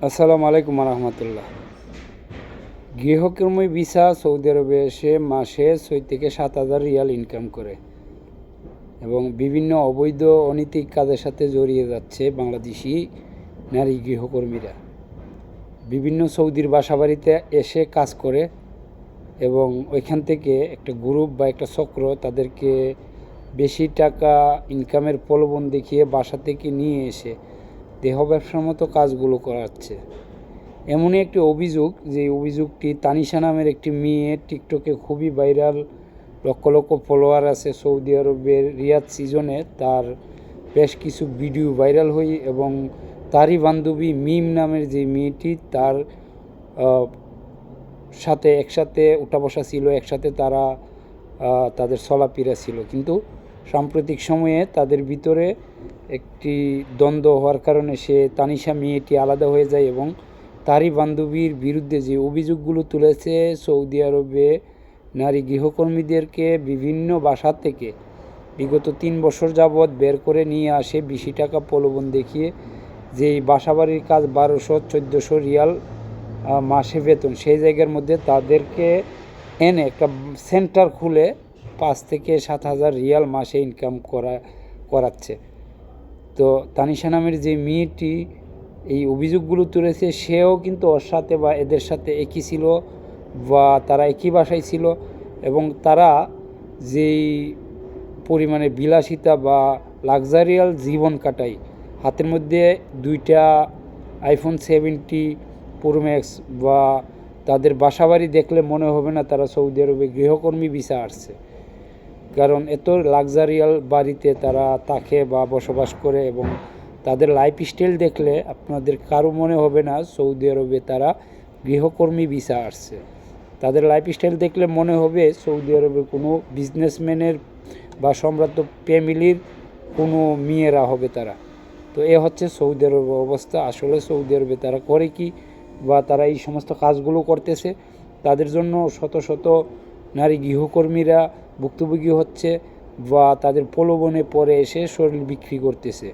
আসসালামু আলাইকুম রহমতুল্লাহ গৃহকর্মী ভিসা সৌদি আরবে এসে মাসে ছয় থেকে সাত হাজার রিয়াল ইনকাম করে এবং বিভিন্ন অবৈধ অনৈতিক কাজের সাথে জড়িয়ে যাচ্ছে বাংলাদেশি নারী গৃহকর্মীরা। বিভিন্ন সৌদির বাসাবাড়িতে এসে কাজ করে এবং ওইখান থেকে একটা গ্রুপ বা একটা চক্র তাদেরকে বেশি টাকা ইনকামের প্রলোভন দেখিয়ে বাসা থেকে নিয়ে এসে দেহ ব্যবসার মতো কাজগুলো করাচ্ছে। এমনই একটি অভিযোগ যে অভিযোগটি তানিশা নামের একটি মেয়ে টিকটকে খুবই ভাইরাল, লক্ষ লক্ষ ফলোয়ার আছে সৌদি আরবের রিয়াদ সিজনে। তার বেশ কিছু ভিডিও ভাইরাল হই এবং তারই বান্ধবী মিম নামের যে মেয়েটি, তার সাথে একসাথে উঠা বসা ছিল, একসাথে তারা তাদের চলাফেরা ছিল। কিন্তু সাম্প্রতিক সময়ে তাদের ভিতরে একটি দ্বন্দ্ব হওয়ার কারণে সে তানিশা মেয়েটি আলাদা হয়ে যায় এবং তারই বান্ধবীর বিরুদ্ধে যে অভিযোগগুলো তুলেছে সৌদি আরবে নারী গৃহকর্মীদেরকে বিভিন্ন বাসা থেকে বিগত তিন বছর যাবৎ বের করে নিয়ে আসে বেশি টাকা প্রলোভন দেখিয়ে যে বাসাবাড়ির কাজ বারোশো, চোদ্দোশো রিয়াল মাসে বেতন। সেই জায়গার মধ্যে তাদেরকে এনে একটা সেন্টার খুলে পাঁচ থেকে সাত হাজার রিয়াল মাসে ইনকাম করা, করাচ্ছে। তো তানিশা নামের যে মেয়েটি এই অভিযোগগুলো তুলেছে, সেও কিন্তু ওর সাথে বা এদের সাথে একই ছিল বা তারা একই বাসায় ছিল এবং তারা যেই পরিমাণে বিলাসিতা বা লাক্সারিয়াল জীবন কাটায়, হাতের মধ্যে দুইটা আইফোন সেভেন্টি প্রোম্যাক্স বা তাদের বাসাবাড়ি দেখলে মনে হবে না তারা সৌদি আরবে গৃহকর্মী ভিসা আসছে। কারণ এত লাক্সারিয়াল বাড়িতে তারা থাকে বা বসবাস করে এবং তাদের লাইফ স্টাইল দেখলে আপনাদের কারও মনে হবে না সৌদি আরবে তারা গৃহকর্মী ভিসা আসছে। তাদের লাইফ স্টাইল দেখলে মনে হবে সৌদি আরবে কোনো বিজনেসম্যানের বা সম্রাট ফ্যামিলির কোনো মেয়েরা হবে তারা। তো এ হচ্ছে সৌদি আরবের অবস্থা। আসলে সৌদি আরবে তারা করে কি বা তারা এই সমস্ত কাজগুলো করতেছে। তাদের জন্য শত শত নারী গৃহকর্মীরা ভুক্তভোগী হচ্ছে বা তাদের প্রলোভনে পরে এসে শরীর বিক্রি করতেছে।